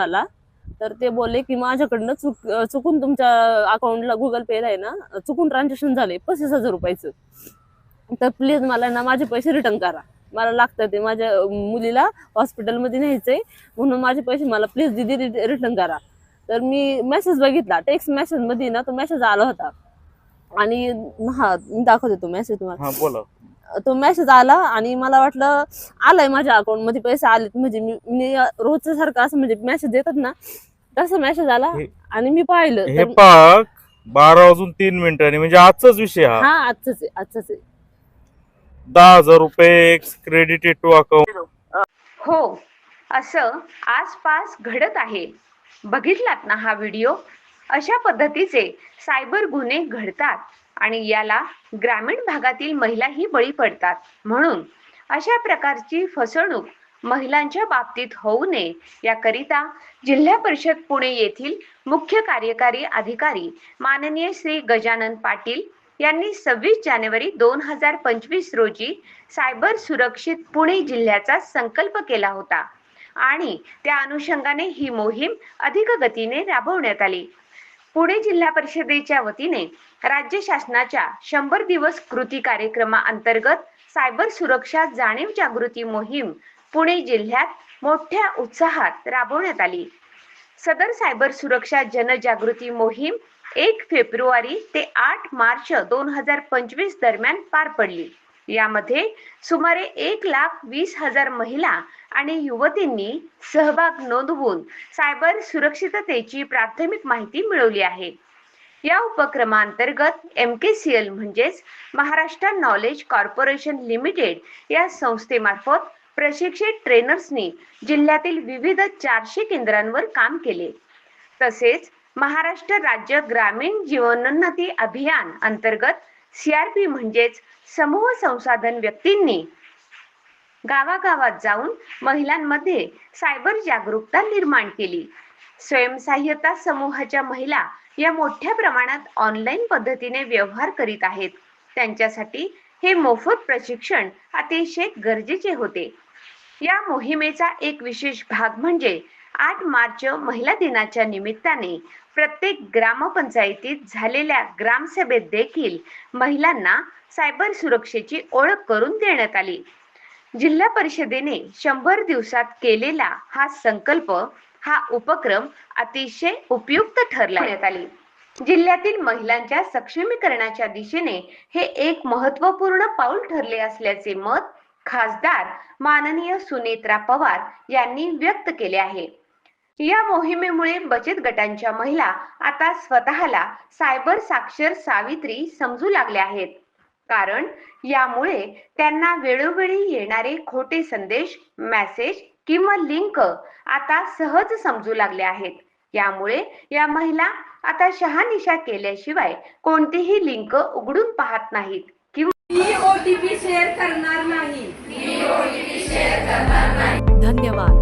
आला तर ते बोलले की माझ्याकडनं चुक चुकून तुमच्या अकाउंटला गुगल पे आहे ना चुकून ट्रान्झॅक्शन झाले पस्तीस हजार रुपयाचं. तर प्लीज मला ना माझे पैसे रिटर्न करा. मला लागतं ते माझ्या मुलीला हॉस्पिटलमध्ये न्यायचंय म्हणून माझे पैसे मला प्लीज दिदी रिटर्न करा. तर मी मेसेज बघितला टेक्स्ट मेसेजमध्ये ना तो मेसेज आला होता. आणि हा दाखवते तो मेसेज तुम्हाला. बोला. तो मेसेज आला आणि मला वाटलं आलाय माझ्या अकाउंटमध्ये पैसे आलेत. म्हणजे मी मी रोजच्या सारखं असं म्हणजे मेसेज येतात ना तसं मेसेज आला आणि मी पाहिलं. हे तर- पाक बारा वाजून तीन मिनिटांनी म्हणजे आजचाच विषय हा. हा आजच आहे आजच आहे. दहा हजार रुपये क्रेडिटेड टू अकाउंट हो असं आसपास घडत आहे. बघितलात ना हा व्हिडिओ अशा पद्धतीचे सायबर गुन्हे घडतात. आणि याला ग्रामीण भागातील महिलाही बळी पडतात. म्हणून अशा प्रकारची फसवणूक महिलांच्या बाबतीत होऊ नये याकरिता जिल्हा परिषद पुणे येथील मुख्य कार्यकारी अधिकारी माननीय श्री गजानन पाटील यांनी सव्वीस जानेवारी दोन हजार पंचवीस रोजी सायबर सुरक्षित पुणे जिल्ह्याचा संकल्प केला होता. आणि त्या अनुषंगाने ही मोहीम अधिक गतीने राबवण्यात आली. पुणे जिल्हा परिषदेच्या वतीने राज्य शासनाच्या शंभर दिवस कृती कार्यक्रमाअंतर्गत सायबर सुरक्षा जाणीव जागृती मोहीम पुणे जिल्ह्यात मोठ्या उत्साहात राबवण्यात आली. सदर सायबर सुरक्षा जनजागृती मोहीम एक फेब्रुवारी ते आठ मार्च दोन हजार पंचवीस दरम्यान पार पडली. यामध्ये सुमारे एक लाख वीस हजार महिला आणि युवतींनी सहभाग नोंदवून सायबर सुरक्षिततेची प्राथमिक माहिती मिळवली आहे. या उपक्रमांतर्गत एम के सी एल म्हणजेच महाराष्ट्र नॉलेज कॉर्पोरेशन लिमिटेड या संस्थेमार्फत प्रशिक्षित ट्रेनर्सनी जिल्ह्यातील विविध चारशे केंद्रांवर काम केले. तसेच महाराष्ट्र राज्य ग्रामीण जीवनोन्नती अभियान अंतर्गत सीआरपी म्हणजेच समूह संसाधन व्यक्तींनी गावागावात जाऊन महिलांमध्ये सायबर जागरूकता निर्माण केली. स्वयंसहाय्यता समूहाच्या महिला या मोठ्या प्रमाणात ऑनलाईन पद्धतीने व्यवहार करीत आहेत. त्यांच्यासाठी हे मोफत प्रशिक्षण अतिशय गरजेचे होते. या मोहिमेचा एक विशेष भाग म्हणजे आठ मार्च महिला दिनाच्या निमित्ताने प्रत्येक ग्रामपंचायतीत झालेल्या ग्रामसभेत देखील महिलांना सायबर सुरक्षेची ओळख करून देण्यात आली. जिल्हा परिषदेने शंभर दिवसात केलेला हा संकल्प हा उपक्रम अतिशय उपयुक्त ठरला आली जिल्ह्यातील महिलांच्या सक्षमीकरणाच्या दिशेने हे एक महत्त्वपूर्ण पाऊल ठरले असल्याचे मत खासदार माननीय सुनेत्रा पवार यांनी व्यक्त केले आहे. या मोहिमेमुळे बचत गटांच्या महिला आता स्वतःला सायबर साक्षर सावित्री समजू लागल्या आहेत. कारण यामुळे त्यांना वेळोवेळी येणारे खोटे संदेश मेसेज किंवा लिंक आता सहज समजू लागले आहेत. यामुळे या महिला आता शहानिशा केल्याशिवाय कोणतीही लिंक उघडून पाहत नाहीत किंवा शेअर करणार नाही. धन्यवाद.